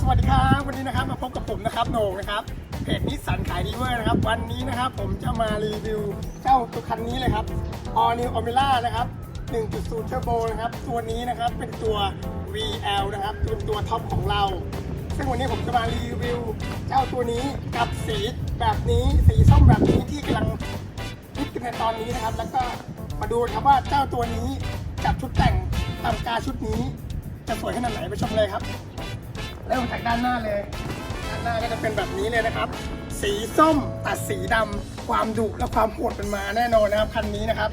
สวัสดีครับวันนี้นะครับมาพบกับผมนะครับโหน่งนะครับเพจนิสสันขายดีเวอร์นะครับ วันนี้นะครับผมจะมารีวิวเจ้าตัวคันนี้เลยครับ All New Omega นะครับ 1.0 Turbo นะครับ ตัวนี้นะครับเป็นตัว VL นะครับเป็นตัวท็อปของเรา ซึ่งวันนี้ผมจะมารีวิวเจ้าตัวนี้กับสีแบบนี้สีส้มแบบนี้ที่กำลังฮิตกันในตอนนี้นะครับ แล้วก็มาดูครับว่าเจ้าตัวนี้กับชุดแต่งตามกาชุดนี้ จะสวยขนาดไหนไปชมเลยครับ เริ่มจากด้านหน้าเลย ด้านหน้าก็จะเป็นแบบนี้เลยนะครับ สีส้มตัดสีดำความดุและความโหดเป็นมาแน่นอนนะครับคันนี้นะครับ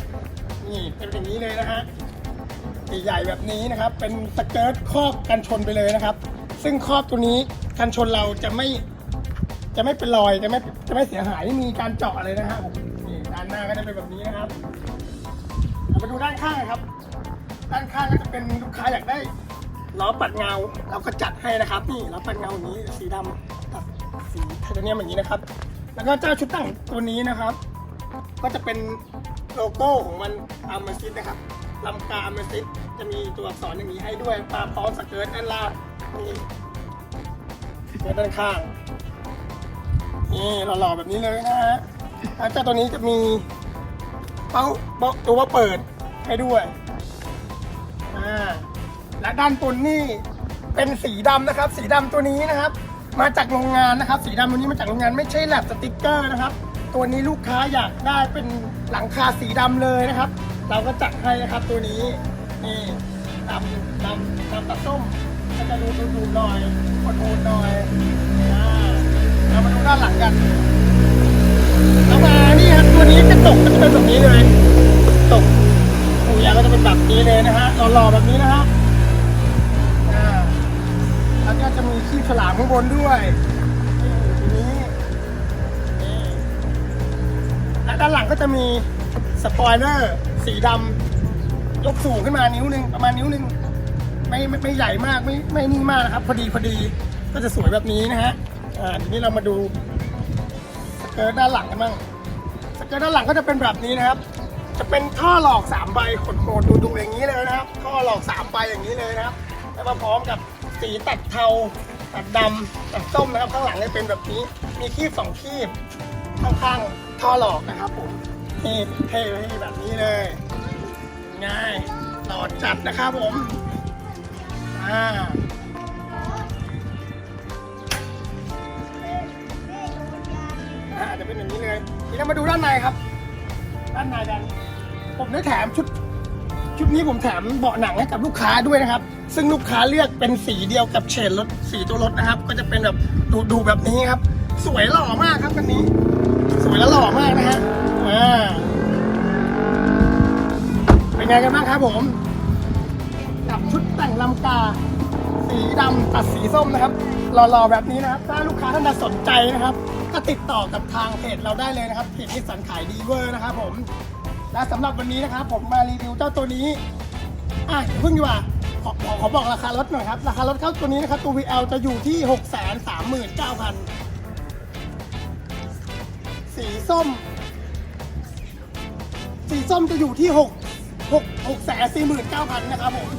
นี่เป็นอย่างนี้เลยนะฮะใหญ่ๆแบบนี้นะครับ เป็นสเกิร์ตครอบกันชนไปเลยนะครับ ซึ่งครอบตัวนี้กันชนเราจะไม่จะไม่เป็นรอยจะไม่จะไม่เสียหายไม่มีการเจาะเลยนะฮะนี่ด้านหน้าก็จะเป็นแบบนี้นะครับเรามาดูด้านข้างครับ ด้านข้างก็จะเป็นลูกค้าอยากได้ ล้อปัดเงาเราก็จัดให้นะครับนี่ล้อปัดเงาอย่างนี้สีดำตัดสีไทเทเนียมอย่างนี้นะครับ แล้วก็เจ้าชุดตั้งตัวนี้นะครับ ก็จะเป็นโลโก้ของมันอาร์มซิสนะครับลำกาอาร์มซิสจะมีตัวอักษรอย่างนี้ให้ด้วยปลาพร้อมสเกิร์ตด้านล่างนี่และด้านข้างนี่หล่อๆแบบนี้เลยนะฮะแล้วเจ้าตัวนี้จะมีเป้าเป้าตัวว่าเปิดให้ด้วยอ่า และด้านบนนี่เป็นสีดำนะครับ สีดำตัวนี้นะครับ มาจากโรงงานนะครับ สีดำตัวนี้มาจากโรงงานไม่ใช่แลบสติกเกอร์นะครับ ตัวนี้ลูกค้าอยากได้เป็นหลังคาสีดำเลยนะครับ เราก็จัดให้นะครับตัวนี้นี่ดำดำดำตัดส้มก็จะดูดูดูหน่อยโหดๆหน่อยอ่าเรามาดูด้านหลังกันเอามานี่ครับตัวนี้กระจกก็จะเป็นแบบนี้เลยตกปูยางก็จะเป็นแบบนี้เลยนะฮะหล่อๆแบบนี้นะฮะ ก็จะมีขี้ฉลามข้างบนด้วยนี่นี่และด้านหลังก็จะมีสปอยเลอร์สีดำยกสูงขึ้นมานิ้วหนึ่งประมาณนิ้วหนึ่งไม่ไม่ไม่ใหญ่มากไม่ไม่นี่มากนะครับ พอดีพอดีก็จะสวยแบบนี้นะฮะอ่าทีนี้เรามาดูสเกิร์ตด้านหลังกันบ้างสเกิร์ตด้านหลังก็จะเป็นแบบนี้นะครับ จะเป็นท่อหลอกสามใบขดโดดูดูอย่างนี้เลยนะครับท่อหลอกสามใบอย่างนี้เลยนะครับแล้วมาพร้อมกับสีตัดเทา ตัดดำตัดส้มนะครับข้างหลังจะเป็นแบบนี้ มีคีบสองคีบข้างๆท่อหลอกนะครับผมนี่เท่ๆแบบนี้เลย ง่ายหลอดจัดนะครับผมอ่าอาจะเป็นอย่างนี้เลย ทีนี้มาดูด้านในครับ ด้านในกัน ผมได้แถมชุด ชุดนี้ผมแถมเบาะหนังให้กับลูกค้าด้วยนะครับ ซึ่งลูกค้าเลือกเป็นสีเดียวกับเฉดรถสีตัวรถนะครับ ก็จะเป็นแบบดูดูแบบนี้ครับ สวยหล่อมากครับคันนี้ สวยและหล่อมากนะฮะอ่าเป็นไงกันบ้างครับผมกับชุดแต่งลำกา สีดำตัดสีส้มนะครับหล่อๆแบบนี้นะครับ ถ้าลูกค้าท่านใดสนใจนะครับ ก็ติดต่อกับทางเพจเราได้เลยนะครับเพจนิสสันขายดีเวอร์นะครับผม และสำหรับวันนี้นะครับผมมารีวิวเจ้าตัวนี้อะอย่าเพิ่งดีกว่าขอขอขอบอกราคารถหน่อยครับ ราคารถเข้าตัวนี้นะครับตัว VL จะอยู่ที่ 6 3 9 0 0 0 สีส้ม สีส้มจะอยู่ที่ 6 6 6 4 9 0 0 0 นะครับผม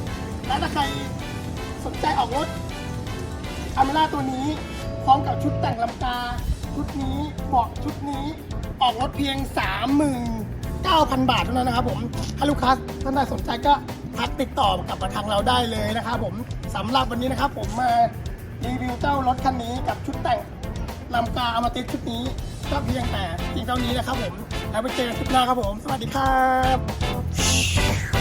และถ้าใครสนใจออกรถอเมล่าตัวนี้พร้อมกับชุดแต่งลำกาชุดนี้เบาะชุดนี้ออกรถเพียง 9,000 บาทเท่านั้นนะครับผมถ้าลูกค้าท่านใดสนใจก็ทักติดต่อกับมาทางเราได้เลยนะครับผมสำหรับวันนี้นะครับผมมารีวิวเจ้ารถคันนี้กับชุดแต่งลำกาอามาติดชุดนี้ก็เพียงแต่เพียงเท่านี้นะครับผมแล้วไปเจอกันคลิปหน้าครับผม สวัสดีครับ